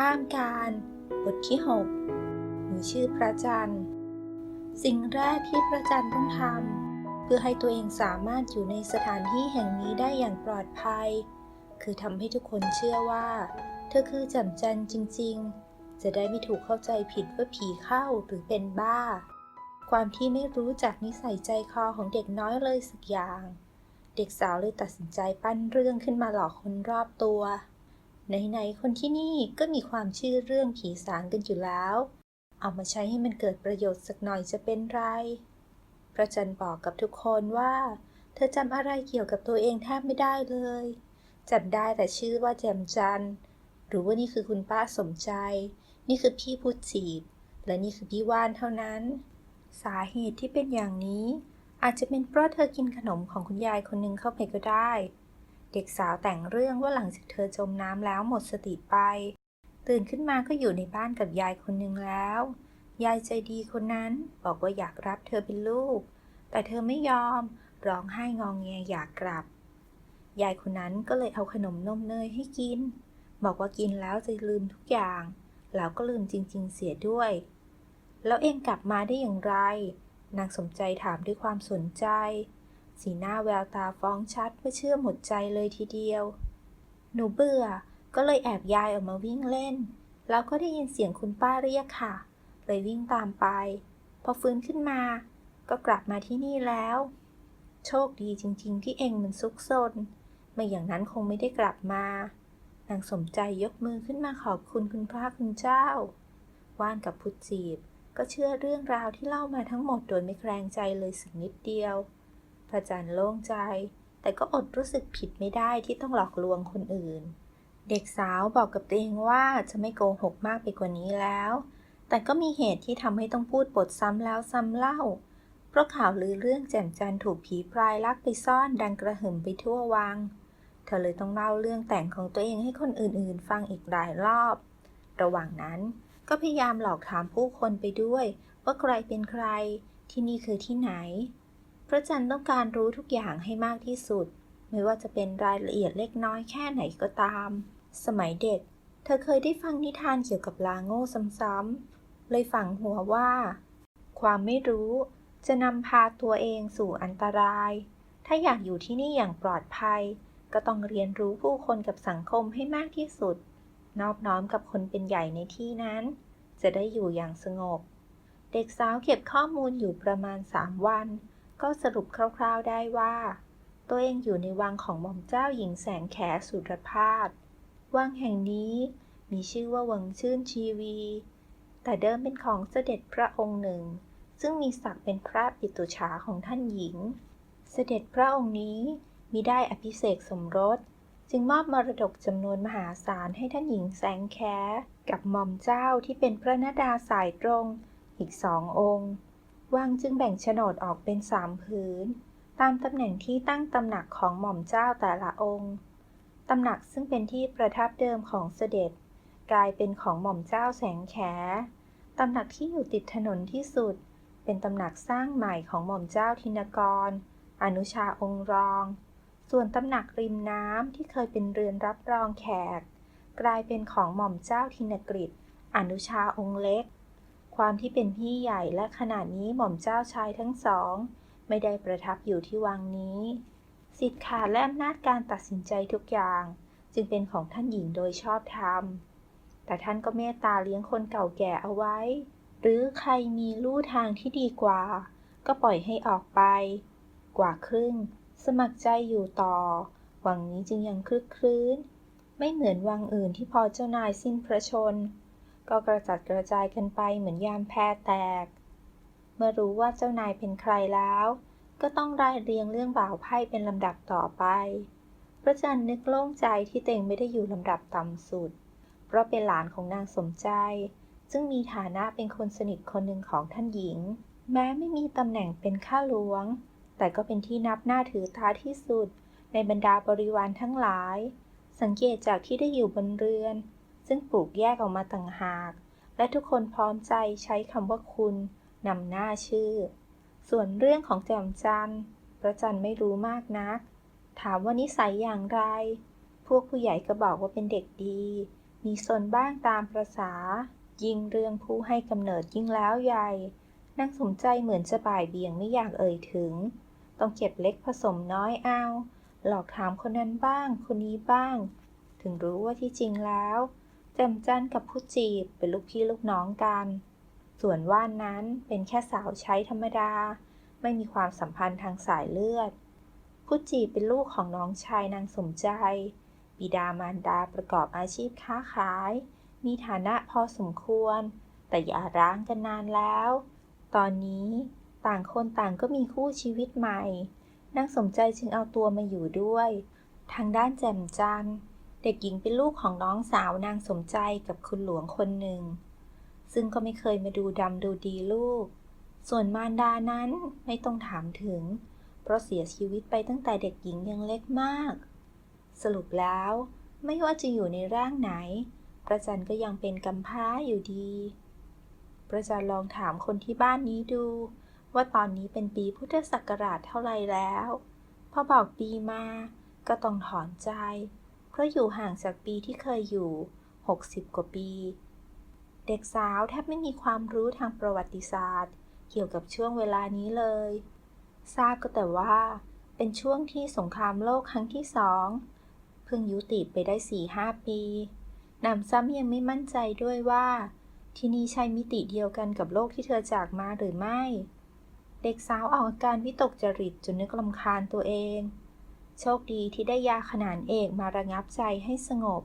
ข้ามการบทที่6หนูชื่อพระจันทร์ สิ่งแรกที่พระจันทร์ต้องทำเพื่อให้ตัวเองสามารถอยู่ในสถานที่แห่งนี้ได้อย่างปลอดภัย คือทำให้ทุกคนเชื่อว่า เธอคือจำจันจริง ๆ จะได้ไม่ถูกเข้าใจผิดว่าผีเข้าหรือเป็นบ้า ความที่ไม่รู้จักนิสัยใจคอของเด็กน้อยเลยสักอย่าง เด็กสาวเลยตัดสินใจปั้นเรื่องขึ้นมาหลอกคนรอบตัว ไหนๆคนที่นี่ก็มีความเชื่อเรื่องผีสางกันอยู่แล้ว เอามาใช้ให้มันเกิดประโยชน์สักหน่อยจะเป็นไร พระจันทร์บอกกับทุกคนว่า เธอจำอะไรเกี่ยวกับตัวเองแทบไม่ได้เลยจำได้แต่ชื่อว่าแจมจันทร์หรือว่านี่คือคุณป้าสมใจ นี่คือพี่ผู้จีบ และนี่คือพี่ว่านเท่านั้น สาเหตุที่เป็นอย่างนี้ อาจจะเป็นเพราะเธอกินขนมของคุณยายคนหนึ่งเข้าไปก็ได้ เด็กสาวแต่งเรื่องว่าหลังจากเธอจมน้ำแล้วหมดสติไป ตื่นขึ้นมาก็อยู่ในบ้านกับยายคนหนึ่งแล้ว ยายใจดีคนนั้นบอกว่าอยากรับเธอเป็นลูก แต่เธอไม่ยอม ร้องไห้งองแงอยากกลับ ยายคนนั้นก็เลยเอาขนมนมเนยให้กิน บอกว่ากินแล้วจะลืมทุกอย่าง แล้วก็ลืมจริง ๆ เสียด้วย แล้วเองกลับมาได้อย่างไร นางสมใจถามด้วยความสนใจ สีหน้าแววตาฟ้องชัดว่าเชื่อหมดใจเลยทีเดียว หนูเบื่อ ก็เลยแอบยายออกมาวิ่งเล่น แล้วก็ได้ยินเสียงคุณป้าเรียกค่ะ เลยวิ่งตามไป พอฟื้นขึ้นมา ก็กลับมาที่นี่แล้ว โชคดีจริง ๆ ที่เองมันซุกซน ไม่อย่างนั้นคงไม่ได้กลับมานางสมใจยกมือขึ้นมาขอบคุณคุณพระคุณเจ้า ว่านกับพุทจีบก็เชื่อเรื่องราวที่เล่ามาทั้งหมดโดยไม่แคลงใจเลยสักนิดเดียว ระจันทร์โล่งใจ แต่ก็อดรู้สึกผิดไม่ได้ที่ต้องหลอกลวงคนอื่น เด็กสาวบอกกับตัวเองว่าจะไม่โกหกมากไปกว่านี้แล้ว แต่ก็มีเหตุที่ทำให้ต้องพูดบทซ้ำแล้วซ้ำเล่า เพราะข่าวลือเรื่องแจ่มจันทร์ถูกผีพรายลักไปซ่อนดังกระหึ่มไปทั่ววัง เธอเลยต้องเล่าเรื่องแต่งของตัวเองให้คนอื่นๆ ฟังอีกหลายรอบ ระหว่างนั้นก็พยายามหลอกถามผู้คนไปด้วย ว่าใครเป็นใครที่นี่คือที่ไหน พระจันทร์ต้องการรู้ทุกอย่างให้มากที่สุด ไม่ว่าจะเป็นรายละเอียดเล็กน้อยแค่ไหนก็ตาม สมัยเด็ก เธอเคยได้ฟังนิทานเกี่ยวกับลาโง่ซ้ำๆ เลยฝังหัวว่า ความไม่รู้จะนำพาตัวเองสู่อันตราย ถ้าอยากอยู่ที่นี่อย่างปลอดภัย ก็ต้องเรียนรู้ผู้คนกับสังคมให้มากที่สุด นอบน้อมกับคนเป็นใหญ่ในที่นั้น จะได้อยู่อย่างสงบ เด็กสาวเก็บข้อมูลอยู่ประมาณสามวัน ก็สรุปคร่าวๆได้ว่า ตัวเองอยู่ในวังของหม่อมเจ้าหญิงแสงแขสุรพาสวังแห่งนี้มีชื่อว่าวังชื่นชีวี แต่เดิมเป็นของเสด็จพระองค์หนึ่ง ซึ่งมีศักดิ์เป็นพระปิตุฉาของท่านหญิง เสด็จพระองค์นี้มิได้อภิเษกสมรส จึงมอบมรดกจำนวนมหาศาลให้ท่านหญิงแสงแคกับหม่อมเจ้าที่เป็นพระนดาสายตรงอีกสององค์ วังจึงแบ่งโฉนดออกเป็นสามผืนตามตำแหน่งที่ตั้งตำหนักของหม่อมเจ้าแต่ละองค์ ตำหนักซึ่งเป็นที่ประทับเดิมของเสด็จ กลายเป็นของหม่อมเจ้าแสงแข ตำหนักที่อยู่ติดถนนที่สุด เป็นตำหนักสร้างใหม่ของหม่อมเจ้าธินกร อนุชาองค์รอง ส่วนตำหนักริมน้ำที่เคยเป็นเรือนรับรองแขก กลายเป็นของหม่อมเจ้าธินกฤษอนุชาองค์เล็ก ความที่เป็นพี่ใหญ่และขณะนี้หม่อมเจ้าชายทั้งสอง ไม่ได้ประทับอยู่ที่วังนี้ สิทธิ์ขาดและอำนาจการตัดสินใจทุกอย่าง จึงเป็นของท่านหญิงโดยชอบธรรม แต่ท่านก็เมตตาเลี้ยงคนเก่าแก่เอาไว้ หรือใครมีลู่ทางที่ดีกว่า ก็ปล่อยให้ออกไป กว่าครึ่ง สมัครใจอยู่ต่อ วังนี้จึงยังคลึกครื้น ไม่เหมือนวังอื่นที่พอเจ้านายสิ้นพระชน ก็กระจัดกระจายกันไปเหมือนยามแพแตก เมื่อรู้ว่าเจ้านายเป็นใครแล้ว ก็ต้องรายเรียงเรื่องบ่าวไพ่เป็นลำดับต่อไป พระจันทร์นึกโล่งใจที่เต็งไม่ได้อยู่ลำดับต่ำสุด เพราะเป็นหลานของนางสมใจ ซึ่งมีฐานะเป็นคนสนิทคนหนึ่งของท่านหญิง แม้ไม่มีตำแหน่งเป็นข้าหลวง แต่ก็เป็นที่นับหน้าถือตาที่สุด ในบรรดาบริวารทั้งหลาย สังเกตจากที่ได้อยู่บนเรือน ซึ่งปลูกแยกออกมาต่างหาก และทุกคนพร้อมใจใช้คำว่าคุณนำหน้าชื่อ ส่วนเรื่องของแจ่มจันทร์พระจันไม่รู้มากนัก ถามว่านิสัยอย่างไร พวกผู้ใหญ่ก็บอกว่าเป็นเด็กดี มีสนบ้างตามประษา ยิ่งเรื่องผู้ให้กำเนิดยิ่งแล้วใหญ่นางสมใจเหมือนจะบ่ายเบี่ยงไม่อยากเอ่ยถึง ต้องเก็บเล็กผสมน้อยเอา หลอกถามคนนั้นบ้าง คนนี้บ้าง ถึงรู้ว่าที่จริงแล้ว แจมจันกับผู้จีบเป็นลูกพี่ลูกน้องกัน ส่วนว่านนั้นเป็นแค่สาวใช้ธรรมดา ไม่มีความสัมพันธ์ทางสายเลือด ผู้จีบเป็นลูกของน้องชายนางสมใจ บิดามารดาประกอบอาชีพค้าขาย มีฐานะพอสมควร แต่อย่าร้างกันนานแล้ว ตอนนี้ต่างคนต่างก็มีคู่ชีวิตใหม่นางสมใจจึงเอาตัวมาอยู่ด้วย ทางด้านแจ่มจันทร์ เด็กหญิงเป็นลูกของน้องสาวนางสมใจกับคุณหลวงคนหนึ่ง ซึ่งก็ไม่เคยมาดูดำดูดีลูก ส่วนมารดานั้นไม่ต้องถามถึง เพราะเสียชีวิตไปตั้งแต่เด็กหญิงยังเล็กมาก สรุปแล้วไม่ว่าจะอยู่ในร่างไหน ประจันก็ยังเป็นกำพร้าอยู่ดี ประจันลองถามคนที่บ้านนี้ดู ว่าตอนนี้เป็นปีพุทธศักราชเท่าไรแล้ว พอบอกปีมาก็ต้องถอนใจ เพราะอยู่ห่างจากปีที่เคยอยู่ 60 กว่าปี เด็กสาวแทบไม่มีความรู้ทางประวัติศาสตร์ เกี่ยวกับช่วงเวลานี้เลย ทราบก็แต่ว่า เป็นช่วงที่สงครามโลกครั้งที่สองเพิ่งยุติไปได้สี่ห้าปีหนำซ้ำยังไม่มั่นใจด้วยว่า ที่นี่ใช่มิติเดียวกันกับโลกที่เธอจากมาหรือไม่ เด็กสาวออกอาการวิตกจริตจนนึกลำคาญตัวเอง โชคดีที่ได้ยาขนานเอกมาระงับใจให้สงบ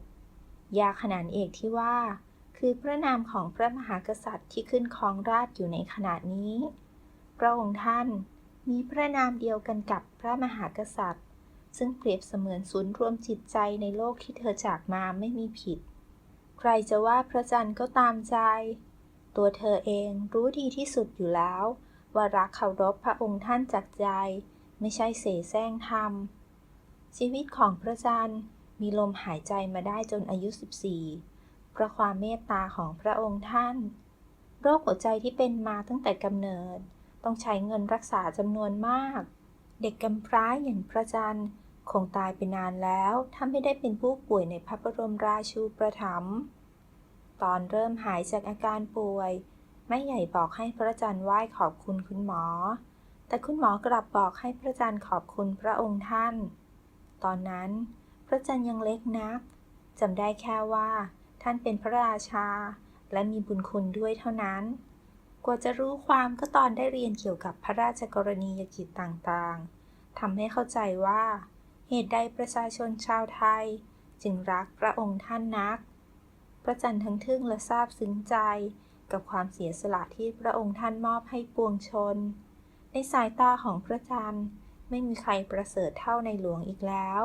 ยาขนานเอกที่ว่า คือพระนามของพระมหากษัตริย์ที่ขึ้นครองราชอยู่ในขณะนี้ พระองค์ท่านมีพระนามเดียวกันกับพระมหากษัตริย์ ซึ่งเปรียบเสมือนศูนย์รวมจิตใจในโลกที่เธอจากมาไม่มีผิด ใครจะว่าพระจันทร์ก็ตามใจ ตัวเธอเองรู้ดีที่สุดอยู่แล้ว ว่ารักเคารพพระองค์ท่านจากใจ ไม่ใช่เสแสร้งธรรม ชีวิตของพระจันทร์มีลมหายใจมาได้จนอายุ 14 เพราะความเมตตาของพระองค์ท่าน โรคหัวใจที่เป็นมาตั้งแต่กำเนิด ต้องใช้เงินรักษาจำนวนมาก เด็กกำพร้าอย่างพระจันทร์คงตายไปนานแล้วถ้าไม่ได้เป็นผู้ป่วยในพระบรมราชูประถมภ์ตอนเริ่มหายจากอาการป่วย แม่ใหญ่บอกให้พระจันทร์ไหว้ขอบคุณคุณหมอ แต่คุณหมอกลับบอกให้พระจันทร์ขอบคุณพระองค์ท่าน ตอนนั้น พระจันทร์ยังเล็กนักจำได้แค่ว่า ท่านเป็นพระราชา และมีบุญคุณด้วยเท่านั้น กว่าจะรู้ความก็ตอนได้เรียนเกี่ยวกับพระราชกรณียกิจต่างๆทำให้เข้าใจว่า เหตุใดประชาชนชาวไทย จึงรักพระองค์ท่านนัก พระจันทร์ทั้งทึ่งและซาบซึ้งใจกับความเสียสละที่พระองค์ท่านมอบให้ปวงชน ในสายตาของพระจันทร์ ไม่มีใครประเสริฐเท่าในหลวงอีกแล้ว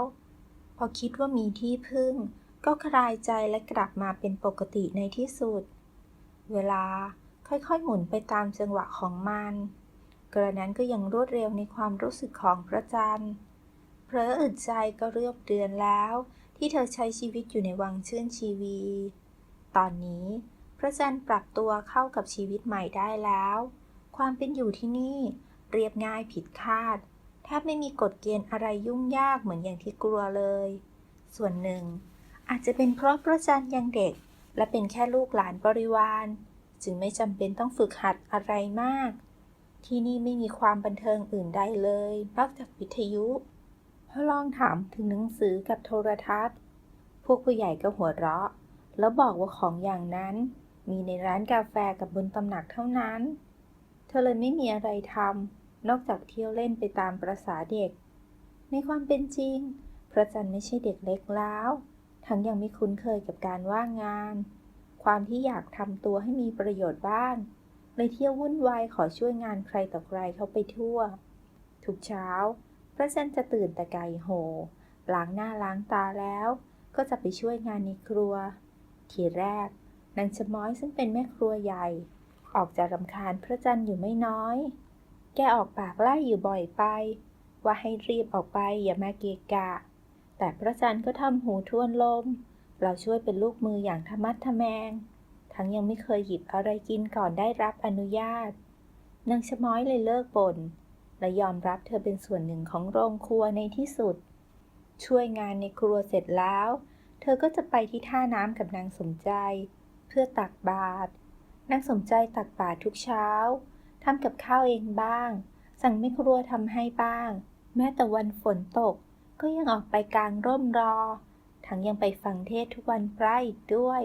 พอคิดว่ามีที่พึ่ง ก็คลายใจและกลับมาเป็นปกติในที่สุด เวลาค่อยๆ หมุนไปตามจังหวะของมัน กระนั้นก็ยังรวดเร็วในความรู้สึกของพระจันทร์เพลออึดใจก็เรียบเดือนแล้ว ที่เธอใช้ชีวิตอยู่ในวังชื่นชีวี ตอนนี้พระจันทร์ปรับตัวเข้ากับชีวิตใหม่ได้แล้ว ความเป็นอยู่ที่นี่เรียบง่ายผิดคาด แทบไม่มีกฎเกณฑ์อะไรยุ่งยากเหมือนอย่างที่กลัวเลย ส่วนหนึ่ง อาจจะเป็นเพราะพระจันทร์ยังเด็ก และเป็นแค่ลูกหลานบริวาร จึงไม่จำเป็นต้องฝึกหัดอะไรมาก ที่นี่ไม่มีความบันเทิงอื่นใดเลยนอกจากวิทยุพอลองถามถึงหนังสือกับโทรทัศน์ พวกผู้ใหญ่ก็หัวเราะ แล้วบอกว่าของอย่างนั้น มีในร้านกาแฟกับบนตำหนักเท่านั้น เธอเลยไม่มีอะไรทำ นอกจากเที่ยวเล่นไปตามประษาเด็ก ในความเป็นจริง พระจันทร์ไม่ใช่เด็กเล็กแล้ว ทั้งยังไม่คุ้นเคยกับการว่างงาน ความที่อยากทำตัวให้มีประโยชน์บ้างเลยเที่ยววุ่นวายขอช่วยงานใครต่อใครเข้าไปทั่ว ทุกเช้า พระจันทร์จะตื่นแต่ไก่โหล้างหน้าล้างตาแล้ว ก็จะไปช่วยงานในครัว ทีแรกนางชะม้อยซึ่งเป็นแม่ครัวใหญ่ ออกจะรำคาญพระจันทร์อยู่ไม่น้อย แกออกปากไล่อยู่บ่อยไป ว่าให้รีบออกไปอย่ามาเกะกะ แต่พระจันทร์ก็ทำหูทวนลม เราช่วยเป็นลูกมืออย่างธรรมัดทแมง ทั้งยังไม่เคยหยิบอะไรกินก่อนได้รับอนุญาตนางชะม้อยเลยเลิกบ่นและยอมรับเธอเป็นส่วนหนึ่งของโรงครัวในที่สุด ช่วยงานในครัวเสร็จแล้ว เธอก็จะไปที่ท่าน้ำกับนางสมใจ เพื่อตักบาตรนางสมใจตักบาตรทุกเช้า ทำกับข้าวเองบ้าง สั่งแม่ครัวทำให้บ้าง แม้แต่วันฝนตก ก็ยังออกไปกลางร่มรอ ทั้งยังไปฟังเทศทุกวันพระอีกด้วย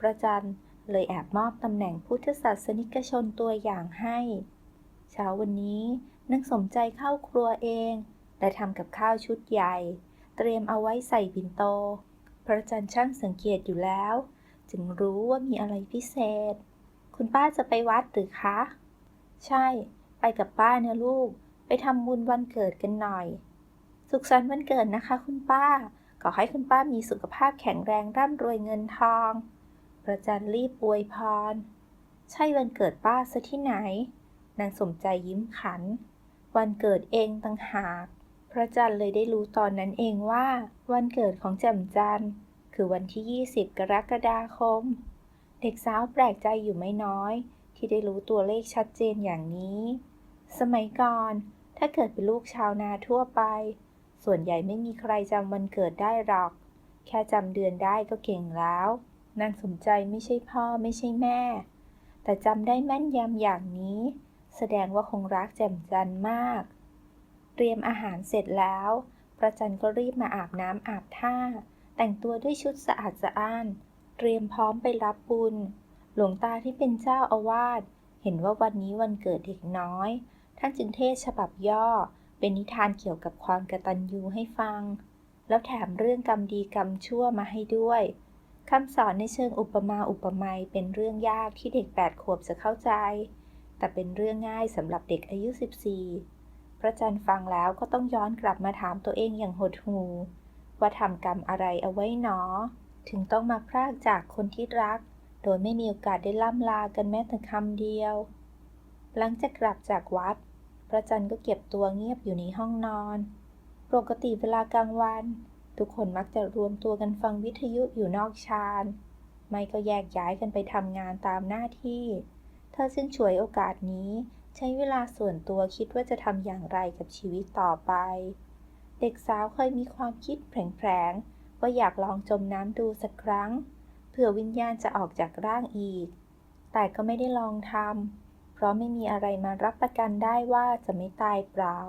ประจันเลยแอบมอบตำแหน่งพุทธศาสนิกชนตัวอย่างให้ เช้าวันนี้นางสมใจเข้าครัวเองและทำกับข้าวชุดใหญ่ เตรียมเอาไว้ใส่บินโต พระจันทร์ช่างสังเกตอยู่แล้ว จึงรู้ว่ามีอะไรพิเศษ คุณป้าจะไปวัดหรือคะ ใช่ ไปกับป้าเนี่ยลูก ไปทำบุญวันเกิดกันหน่อย สุขสันต์วันเกิดนะคะ คุณป้า ขอให้คุณป้ามีสุขภาพแข็งแรงร่ำรวยเงินทอง ประจันรีบอวยพร ใช่วันเกิดป้าซะที่ไหน นางสมใจยิ้มขัน วันเกิดเองต่างหาก พระจันทร์เลยได้รู้ตอนนั้นเองว่า วันเกิดของแจ่มจันทร์คือวันที่ 20 กรกฎาคม เด็กสาวแปลกใจอยู่ไม่น้อย ที่ได้รู้ตัวเลขชัดเจนอย่างนี้ สมัยก่อน ถ้าเกิดเป็นลูกชาวนาทั่วไป ส่วนใหญ่ไม่มีใครจำวันเกิดได้หรอก แค่จำเดือนได้ก็เก่งแล้ว นางสมใจไม่ใช่พ่อไม่ใช่แม่ แต่จำได้แม่นยำอย่างนี้ แสดงว่าคงรักแจ่มจันมาก เตรียมอาหารเสร็จแล้วประจันก็รีบมาอาบน้ำอาบท่า แต่งตัวด้วยชุดสะอาดสะอ้าน เตรียมพร้อมไปรับบุญ หลวงตาที่เป็นเจ้าอาวาสเห็นว่าวันนี้วันเกิดเด็กน้อย ท่านจึงเทศฉบับย่อ เป็นนิทานเกี่ยวกับความกระตัญญูให้ฟัง แล้วแถมเรื่องกรรมดีกรรมชั่วมาให้ด้วยคำสอนในเชิงอุปมาอุปไมยเป็นเรื่องยากที่เด็กแปดขวบจะเข้าใจ แต่เป็นเรื่องง่ายสำหรับเด็กอายุ 14 พระจันทร์ฟังแล้วก็ต้องย้อนกลับมาถามตัวเองอย่างหดหู่ว่าทำกรรมอะไรเอาไว้หนอ ถึงต้องมาพรากจากคนที่รัก โดยไม่มีโอกาสได้ล่ำลากันแม้แต่คำเดียว หลังจากกลับจากวัด พระจันทร์ก็เก็บตัวเงียบอยู่ในห้องนอน ปกติเวลากลางวัน ทุกคนมักจะรวมตัวกันฟังวิทยุอยู่นอกชาน ไม่ก็แยกย้ายกันไปทำงานตามหน้าที่ เธอซึ่งฉวยโอกาสนี้ใช้เวลาส่วนตัวคิดว่าจะทำอย่างไรกับชีวิตต่อไป เด็กสาวเคยมีความคิดแผลงๆว่าอยากลองจมน้ำดูสักครั้ง เผื่อวิญญาณจะออกจากร่างอีก แต่ก็ไม่ได้ลองทำเพราะไม่มีอะไรมารับประกันได้ว่าจะไม่ตายเปล่า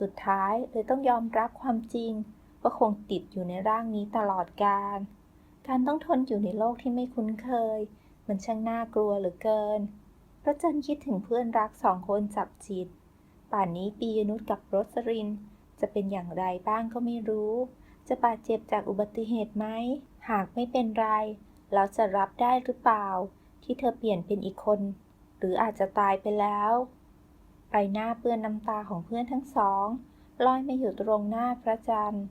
สุดท้ายเลยต้องยอมรับความจริงว่าคงติดอยู่ในร่างนี้ตลอดกาลการต้องทนอยู่ในโลกที่ไม่คุ้นเคย มันช่างน่ากลัวเหลือเกินพระจันทร์คิดถึงเพื่อนรักสองคนจับจิต ป่านนี้ปียนุชกับรสริน จะเป็นอย่างไรบ้างก็ไม่รู้ จะบาดเจ็บจากอุบัติเหตุไหม หากไม่เป็นไรแล้วจะรับได้หรือเปล่า ที่เธอเปลี่ยนเป็นอีกคน หรืออาจจะตายไปแล้วใบหน้าเปื้อนน้ำตาของเพื่อนทั้งสองลอยมาอยู่ตรงหน้าพระจันทร์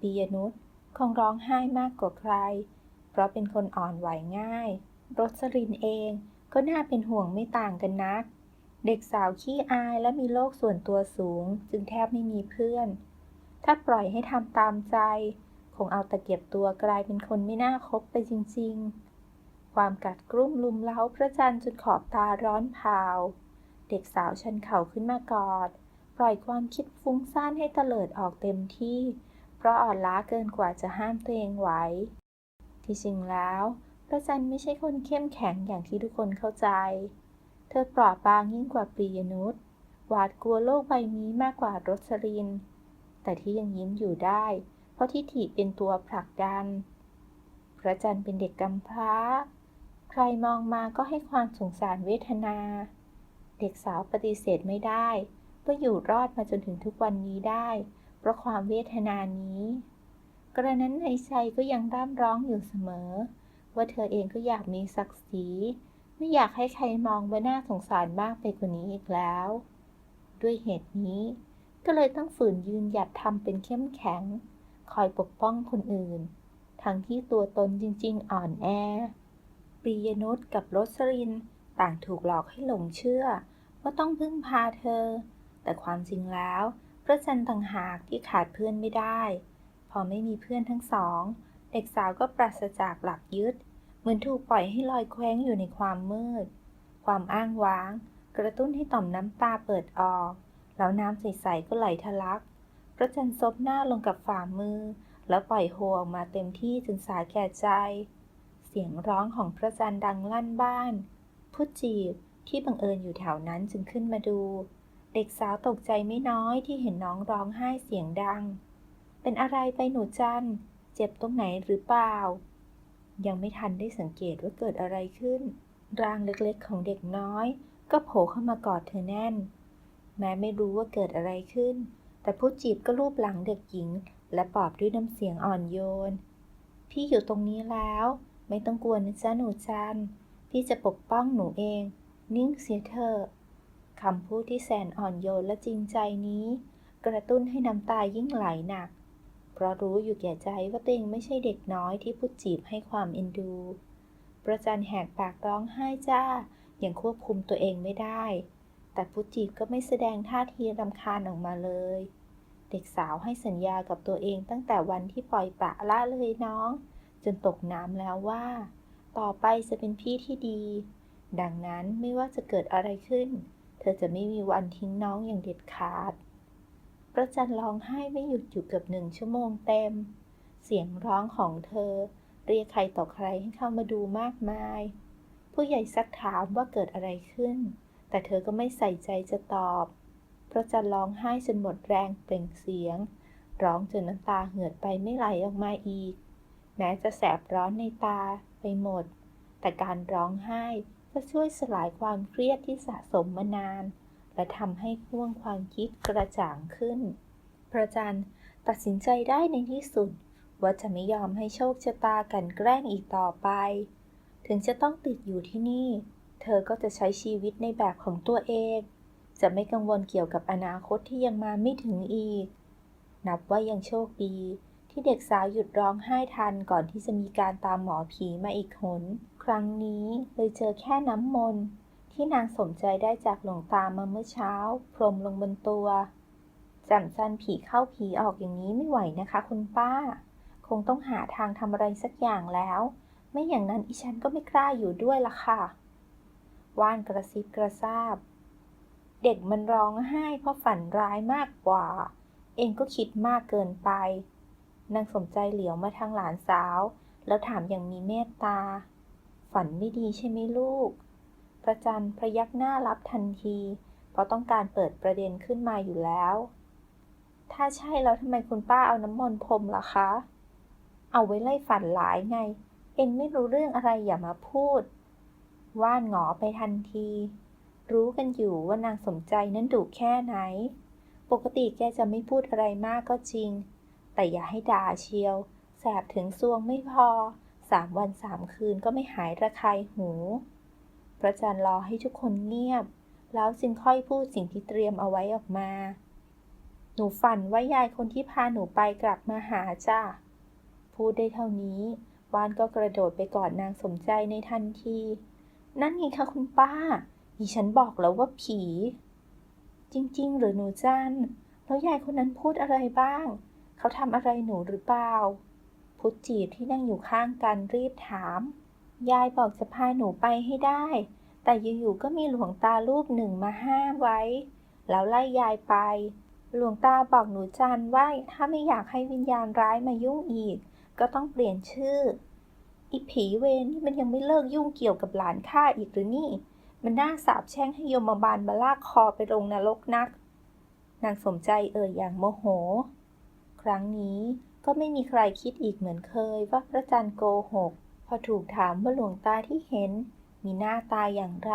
ปียนุชคงร้องไห้มากกว่าใคร เพราะเป็นคนอ่อนไหวง่ายรสรินเองก็น่าเป็นห่วงไม่ต่างกันนัก เด็กสาวขี้อายและมีโลกส่วนตัวสูง จึงแทบไม่มีเพื่อน ถ้าปล่อยให้ทำตามใจ งเอาตะเกียบตัวกลายเป็นคนไม่น่าคบไปจริงๆ ความกัดกรุ่มลุมเล้าพระจันทร์จนขอบตาร้อนเผาเด็กสาวชันเข่าขึ้นมากอด ปล่อยความคิดฟุ้งซ่านให้เตลิดออกเต็มที่ เพราะอ่อนล้าเกินกว่าจะห้ามตัวเองไหว ที่จริงแล้ว พระจันทร์ไม่ใช่คนเข้มแข็งอย่างที่ทุกคนเข้าใจ เธอเปราะบางยิ่งกว่าปรียนุชหวาดกลัวโลกใบนี้มากกว่ารสริน แต่ที่ยังยิ้มอยู่ได้ ราะทิฐิเป็นตัวผลักดัน พระจันทร์เป็นเด็กกำพร้า ใครมองมาก็ให้ความสงสารเวทนา เด็กสาวปฏิเสธไม่ได้ว่าอยู่รอดมาจนถึงทุกวันนี้ได้ เพราะความเวทนานี้ กระนั้นในใจก็ยังร่ำร้องอยู่เสมอ ว่าเธอเองก็อยากมีศักดิ์ศรี ไม่อยากให้ใครมองว่าน่าสงสารมากไปกว่านี้อีกแล้ว ด้วยเหตุนี้ ก็เลยต้องฝืนยืนหยัดทำเป็นเข้มแข็ง คอยปกป้องคนอื่น ทั้งที่ตัวตนจริงๆ อ่อนแอปรียนุชกับรสรินต่างถูกหลอกให้หลงเชื่อ ว่าต้องพึ่งพาเธอ แต่ความจริงแล้วพระจันทร์ต่างหากที่ขาดเพื่อนไม่ได้ พอไม่มีเพื่อนทั้งสอง เด็กสาวก็ปราศจากหลักยึด เหมือนถูกปล่อยให้ลอยแคว้งอยู่ในความมืด ความอ้างว้าง กระตุ้นให้ต่อมน้ำตาเปิดออก แล้วน้ำใสๆก็ไหลทะลัก ระจันทร์ซบหน้าลงกับฝ่ามือ แล้วปล่อยโฮออกมาเต็มที่จนสาแก่ใจ เสียงร้องของพระจันทร์ดังลั่นบ้าน ผู้จีบที่บังเอิญอยู่แถวนั้นจึงขึ้นมาดู เด็กสาวตกใจไม่น้อยที่เห็นน้องร้องไห้เสียงดัง เป็นอะไรไปหนูจัน เจ็บตรงไหนหรือเปล่า ยังไม่ทันได้สังเกตว่าเกิดอะไรขึ้น ร่างเล็กๆ ของเด็กน้อย ก็โผล่เข้ามากอดเธอแน่น แม้ไม่รู้ว่าเกิดอะไรขึ้น แต่ผู้จีบก็ลูบหลังเด็กหญิง และปลอบด้วยน้ำเสียงอ่อนโยน พี่อยู่ตรงนี้แล้ว ไม่ต้องกลัวนะจ๊ะหนูจัน พี่จะปกป้องหนูเอง นิ่งเสียเถอะคำพูดที่แสนอ่อนโยนและจริงใจนี้ กระตุ้นให้น้ำตายิ่งไหลหนัก เพราะรู้อยู่แก่ใจว่าตัวเองไม่ใช่เด็กน้อยที่พูดจีบให้ความเอ็นดู ประจันแหกปากร้องไห้จ้า อยังควบคุมตัวเองไม่ได้ แต่พุจีบก็ไม่แสดงท่าทีรำคาญออกมาเลย เด็กสาวให้สัญญากับตัวเองตั้งแต่วันที่ปล่อยปละละเลยน้อง จนตกน้ำแล้วว่า ต่อไปจะเป็นพี่ที่ดี ดังนั้นไม่ว่าจะเกิดอะไรขึ้น เธอจะไม่มีวันทิ้งน้องอย่างเด็ดขาดประจันร้องไห้ไม่หยุดอยู่เกือบหนึ่งชั่วโมงเต็ม เสียงร้องของเธอ เรียกใครต่อใครให้เข้ามาดูมากมาย ผู้ใหญ่ซักถามว่าเกิดอะไรขึ้น แต่เธอก็ไม่ใส่ใจจะตอบเพราะจันร้องไห้จนหมดแรงเปล่งเสียง ร้องจนน้ำตาเหือดไปไม่ไหลออกมาอีก แม้จะแสบร้อนในตาไปหมด แต่การร้องไห้จะช่วยสลายความเครียดที่สะสมมานาน และทำให้พ่วงความคิดกระจ่างขึ้น พระจันทร์ตัดสินใจได้ในที่สุด ว่าจะไม่ยอมให้โชคชะตากันแกล้งอีกต่อไป ถึงจะต้องติดอยู่ที่นี่ เธอก็จะใช้ชีวิตในแบบของตัวเอง จะไม่กังวลเกี่ยวกับอนาคตที่ยังมาไม่ถึงอีก นับว่ายังโชคดี ที่เด็กสาวหยุดร้องไห้ทันก่อนที่จะมีการตามหมอผีมาอีกหน ครั้งนี้เลยเจอแค่น้ำมนต์ที่นางสมใจได้จากหลวงตามาเมื่อเช้า พรมลงบนตัวจำจันผีเข้าผีออกอย่างนี้ไม่ไหวนะคะคุณป้า คงต้องหาทางทำอะไรสักอย่างแล้ว ไม่อย่างนั้นอีฉันก็ไม่กล้าอยู่ด้วยละค่ะ ว่านกระซิบกระซาบ เด็กมันร้องไห้เพราะฝันร้ายมากกว่า เองก็คิดมากเกินไป นางสมใจเหลียวมาทางหลานสาว แล้วถามอย่างมีเมตตา ฝันไม่ดีใช่ไหมลูก พระจันทร์พระยักหน้ารับทันที เพราะต้องการเปิดประเด็นขึ้นมาอยู่แล้ว ถ้าใช่แล้วทำไมคุณป้าเอาน้ำมนต์พรมล่ะคะ เอาไว้ไล่ฝันหลายไง เองไม่รู้เรื่องอะไรอย่ามาพูด ว่านหงอไปทันที รู้กันอยู่ว่านางสมใจนั้นดุแค่ไหน ปกติแกจะไม่พูดอะไรมากก็จริง แต่อย่าให้ด่าเชียว แสบถึงซวงไม่พอ สามวันสามคืนก็ไม่หายระคายหู พระจันทร์รอให้ทุกคนเงียบ แล้วจึงค่อยพูดสิ่งที่เตรียมเอาไว้ออกมา หนูฝันว่ายายคนที่พาหนูไปกลับมาหาจ้าพูดได้เท่านี้วานก็กระโดดไปกอดนางสมใจในทันที นั่นไงคะคุณป้าดิฉันบอกแล้วว่าผี จริง ๆ หรือหนูจันแล้วยายคนนั้นพูดอะไรบ้าง เขาทำอะไรหนูหรือเปล่า พุทธจีบที่นั่งอยู่ข้างกันรีบถาม ยายบอกจะพาหนูไปให้ได้ แต่อยู่ๆก็มีหลวงตารูปหนึ่งมาห้ามไว้ แล้วไล่ยายไป หลวงตาบอกหนูจันว่าถ้าไม่อยากให้วิญญาณร้ายมายุ่งอีก ก็ต้องเปลี่ยนชื่อ อีผีเวรนี่มันยังไม่เลิกยุ่งเกี่ยวกับหลานข้าอีกหรือนี่ มันน่าสาบแช่งให้โยมบาลมาลากคอไปลงนรกนัก นางสมใจเอ่ยอย่างโมโห ครั้งนี้ก็ไม่มีใครคิดอีกเหมือนเคยว่าพระจันทร์โกหก พอถูกถามว่าหลวงตาที่เห็น มีหน้าตาอย่างไร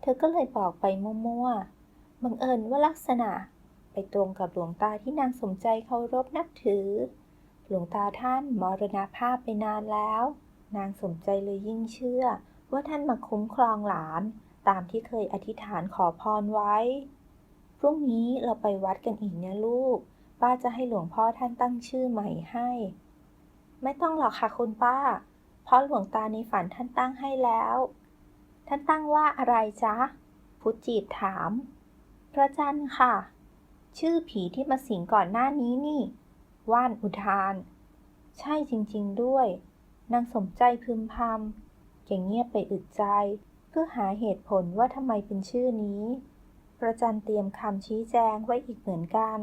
เธอก็เลยบอกไปมั่วๆ บังเอิญว่าลักษณะ ไปตรงกับหลวงตาที่นางสมใจเคารพนับถือ หลวงตาท่านมรณภาพไปนานแล้ว นางสมใจเลยยิ่งเชื่อ ว่าท่านมาคุ้มครองหลาน ตามที่เคยอธิษฐานขอพรไว้ พรุ่งนี้เราไปวัดกันอีกนะลูก ป้าจะให้หลวงพ่อท่านตั้งชื่อใหม่ให้ ไม่ต้องหรอกค่ะคุณป้า เพราะหลวงตาในฝันท่านตั้งให้แล้ว ท่านตั้งว่าอะไรจ๊ะ พุทธจีบถาม พระจันทร์ค่ะ ชื่อผีที่มาสิงก่อนหน้านี้นี่ ว่านอุทาน ใช่จริง ๆด้วย นางสมใจพึมพำแกเงียบไปอึดใจ เพื่อหาเหตุผลว่าทำไมเป็นชื่อนี้พระจันเตรียมคำชี้แจงไว้อีกเหมือนกัน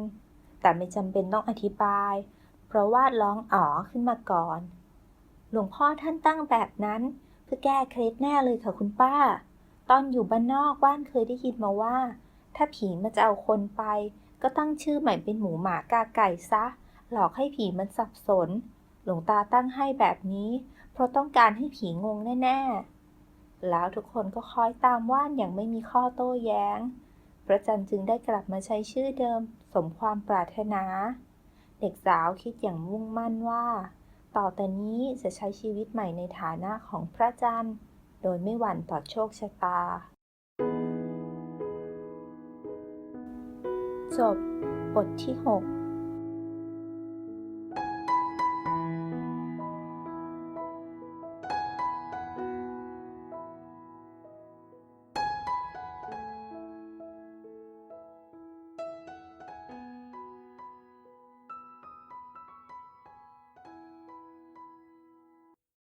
แต่ไม่จำเป็นต้องอธิบาย เพราะว่าร้องอ๋อขึ้นมาก่อน หลวงพ่อท่านตั้งแบบนั้น เพื่อแก้เคล็ดแน่เลยค่ะคุณป้า ตอนอยู่บ้านนอกบ้านเคยได้ยินมาว่า ถ้าผีมันจะเอาคนไป ก็ตั้งชื่อใหม่เป็นหมูหมากาไก่ซะ หลอกให้ผีมันสับสน ลวงตาตั้งให้แบบนี้ เพราะต้องการให้ผีงงแน่ ๆ แล้วทุกคนก็คอยตามว่านอย่างไม่มีข้อโต้แย้ง พระจันทร์จึงได้กลับมาใช้ชื่อเดิม สมความปรารถนา เด็กสาวคิดอย่างมุ่งมั่นว่า ต่อแต่นี้จะใช้ชีวิตใหม่ในฐานะของพระจันทร์ โดยไม่หวั่นต่อโชคชะตา จบบทที่ 6